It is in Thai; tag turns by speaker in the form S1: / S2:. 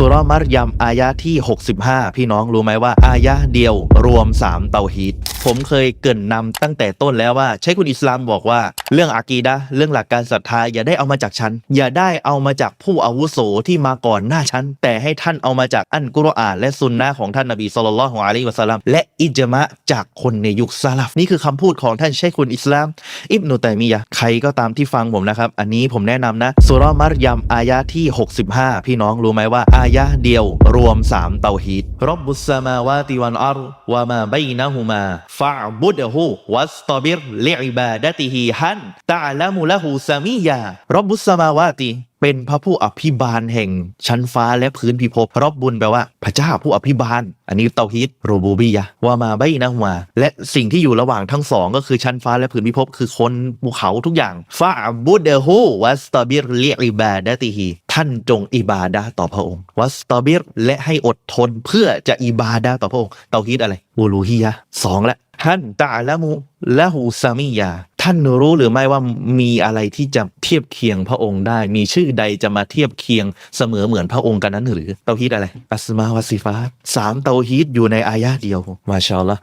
S1: สุรมัรยมอายะที่ 65 พี่น้องรู้ไหมว่าอายะเดียวรวม 3 เตาฮีดผมเคยเกินนำตั้งแต่ต้นแล้วว่าใช้คุณอิสลามบอกว่า เรื่องอากีดะเรื่องหลักการศรัทธาอย่าได้เอามาจากฉัน อย่าได้เอามาจากผู้อาวุโสที่มาก่อนหน้าฉัน แต่ให้ท่านเอามาจากอันกุรอานและซุนนะของท่านนบีสุลต่านละฮ์อะลัยฮิวะสัลลัมและอิจมะจากคนในยุคซาลฟนี่คือคำพูดของท่านใช้คุณอิสลาม อิบนุตัยมียะใครก็ตามที่ฟังผมนะครับ อันนี้ผมแนะนำนะสุรมัรยมอายะที่ 65 พี่น้องรู้ไหมว่าอายะเดียวรวม3เตาฮีดรับบุสมาวาติวันอัรวามาบัยนะฮุมาฟะบุดฮูวัสตบิรลิอิบาดติฮิฮันตะละมุละหูซามียารับบุสมาวาติ เป็นพระผู้อภิบาลแห่งชั้นฟ้าและพื้นพิภพรอบบุญแปลว่าพระเจ้าผู้อภิบาล อันนี้เตาฮีดโรบูบียะว่ามาใบนะมาและสิ่งที่อยู่ระหว่างทั้งสองก็คือชั้นฟ้าและพื้นพิภพคือคนภูเขาทุกอย่างฟาบุดเดฮูวัสตาบิรลิอิบาดะติฮีท่านจงอิบาดะห์ต่อพระองค์ วัสตาบิรและให้อดทนเพื่อจะอิบาดะห์ต่อพระองค์เตาฮีดอะไรอูลูฮียะสองละท่านตะละมุละหูซามียา ท่านรู้หรือไม่ว่ามีอะไรที่จะเทียบเคียงพระองค์ได้ มีชื่อใดจะมาเทียบเคียงเสมอเหมือนพระองค์กันนั้นหรือเตาฮีดอะไรอัสมาวาซิฟาสามเตาฮีดอยู่ในอายะเดียวมาชาอัลลอฮ์